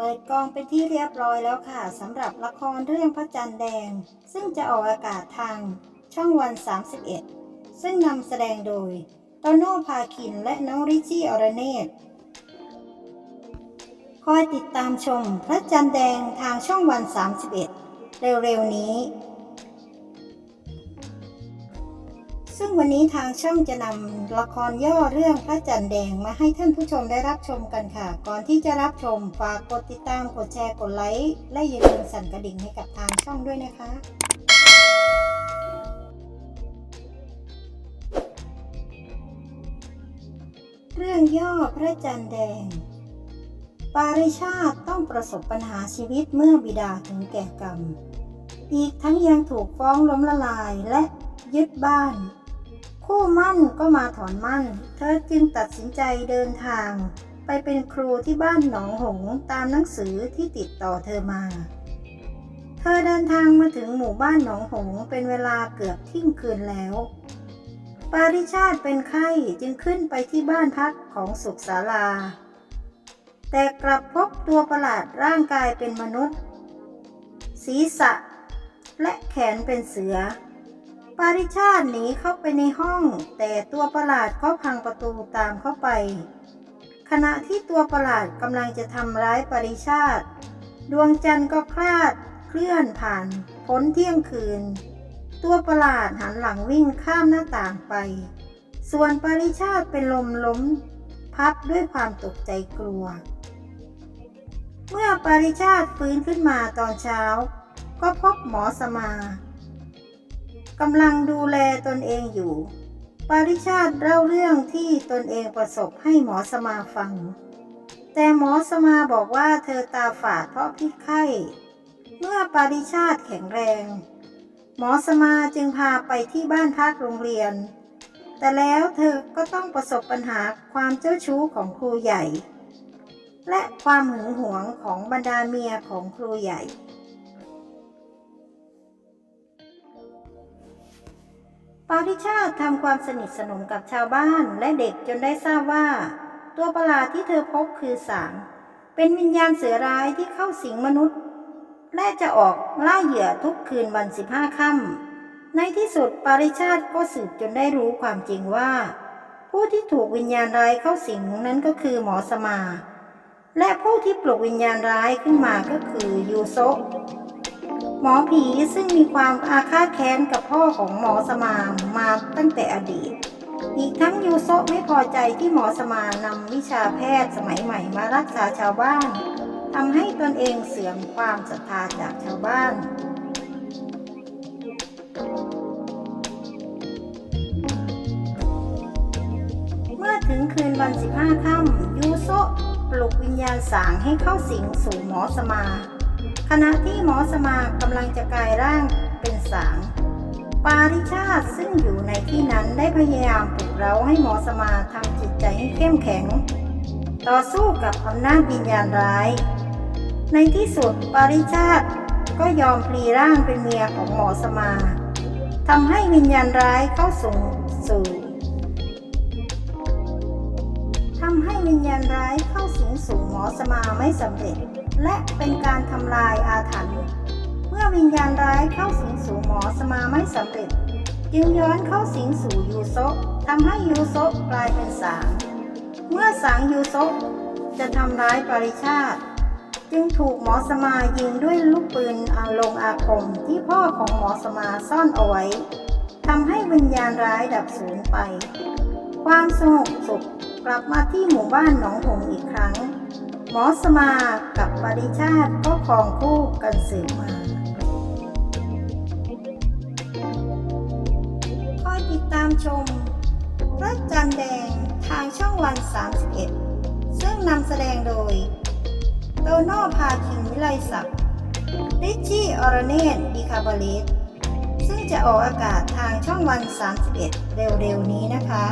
เปิดกองเป็นที่เรียบร้อยแล้วค่ะสำหรับละครเรื่องพระจันทร์แดง ซึ่งจะออกอากาศทางช่องวัน 31 ซึ่งนำแสดงโดยโตโน่พาคินและน้องริชชี่อรเนตคอยติดตามชมพระจันทร์แดงทางช่องวัน 31 เร็วๆนี้ ซึ่งวันนี้ทางช่องจะนำละครย่อเรื่องพระจันทร์แดงมาให้ท่านผู้ชมได้รับชมกันค่ะ ก่อนที่จะรับชมฝากกดติดตามกดแชร์กดไลค์และอย่าลืมสั่นกระดิ่งให้กับทางช่องด้วยนะคะ เรื่องย่อพระจันทร์แดง ปาริชาติต้องประสบปัญหาชีวิตเมื่อบิดาถึงแก่กรรม อีกทั้งยังถูกฟ้องล้มละลายและยึดบ้าน คู่มั่นก็มาถอนมั่น เธอจึงตัดสินใจเดินทาง ไปเป็นครูที่บ้านหนองหงตามหนังสือที่ติดต่อเธอมา เธอเดินทางมาถึงหมู่บ้านหนองหงเป็นเวลาเกือบเที่ยงคืนแล้ว ปาริชาติเป็นไข้จึงขึ้นไปที่บ้านพักของสุขศาลา แต่กลับพบตัวประหลาดร่างกายเป็นมนุษย์ ศีรษะ และแขนเป็นเสือ ปาริชาติหนีเข้าไปในห้อง แต่ตัวประหลาดก็พังประตูตามเข้าไป ขณะที่ตัวประหลาดกำลังจะทำร้ายปาริชาติ ดวงจันทร์ก็คลาดเคลื่อนผ่านพ้นเที่ยงคืน ตัวประหลาดหันหลังวิ่งข้ามหน้าต่างไป ส่วนปาริชาติเป็นลมล้ม พับด้วยความตกใจกลัว เมื่อปาริชาติฟื้นขึ้นมาตอนเช้า ก็พบหมอสมา กำลังดูแลตนเองอยู่ ปาริชาติเล่าเรื่องที่ตนเองประสบให้หมอสมาฟัง แต่หมอสมาบอกว่าเธอตาฝาดเพราะพิษไข้ เมื่อปาริชาติแข็งแรง หมอสมาจึงพาไปที่บ้านพักโรงเรียน แต่แล้วเธอก็ต้องประสบปัญหาความเจ้าชู้ของครูใหญ่ และความหึงหวงของบรรดาเมียของครูใหญ่ ปาริชาติทำความสนิทสนมกับชาวบ้านและเด็กจนได้ทราบว่า ตัวประหลาดที่เธอพบคือสางเป็นวิญญาณเสือร้ายที่เข้าสิงมนุษย์ และจะออกล่าเหยื่อทุกคืนวันสิบห้าค่ำในที่สุดปาริชาติก็สืบจนได้รู้ความจริงว่า ผู้ที่ถูกวิญญาณร้ายเข้าสิงนั้นก็คือหมอสมา และผู้ที่ปลุกวิญญาณร้ายขึ้นมาก็คือยูโซะ หมอผีซึ่งมีความอาฆาตแค้นกับพ่อของหมอสมานมาตั้งแต่อดีต อีกทั้งยูโซะไม่พอใจที่หมอสมานำวิชาแพทย์สมัยใหม่มารักษาชาวบ้านทำให้ตนเองเสื่อมความศรัทธาจากชาวบ้านเมื่อถึงคืนวันสิบห้าค่ำยูโซปลุกวิญญาณสางให้เข้าสิงสู่หมอสมา ขณะที่หมอสมากำลังจะกลายร่างเป็นสาง ปาริชาติซึ่งอยู่ในที่นั้นได้พยายามปลุกเร้าให้หมอสมาทำจิตใจให้เข้มแข็ง ต่อสู้กับอำนาจวิญญาณร้าย ในที่สุดปาริชาติก็ยอมพลีร่างเป็นเมียของหมอสมาทำให้วิญญาณร้ายเข้าสู่สู่ทำให้วิญญาณร้ายเข้าสิงสู่หมอสมาไม่สำเร็จ และเป็นการทำลายอาถรรพ์เมื่อวิญญาณร้ายเข้าสิงสู่หมอสมาไม่สำเร็จ จึงย้อนเข้าสิงสู่ยูโซทำให้ยูโซกลายเป็นสางเมื่อสางยูโซจะทำร้ายปริชาติ จึงถูกหมอสมายิงด้วยลูกปืนอาลงอาคมที่พ่อของหมอสมาซ่อนเอาไว้ทำให้วิญญาณร้ายดับสูญไป ความสงบสุข กลับมาที่หมู่บ้านหนองหงอีกครั้ง หมอสมากับปริชาติก็ครองคู่กันสืบมาคอยติดตามชมพระจันแดงทางช่องวัน 31 ซึ่งนำแสดงโดย โตโน่พาคินวิไลศักดิ์ริชชี่ออร์เนนดิคาบาลิสซึ่งจะออกอากาศทางช่องวัน 31 เร็วๆนี้นะคะ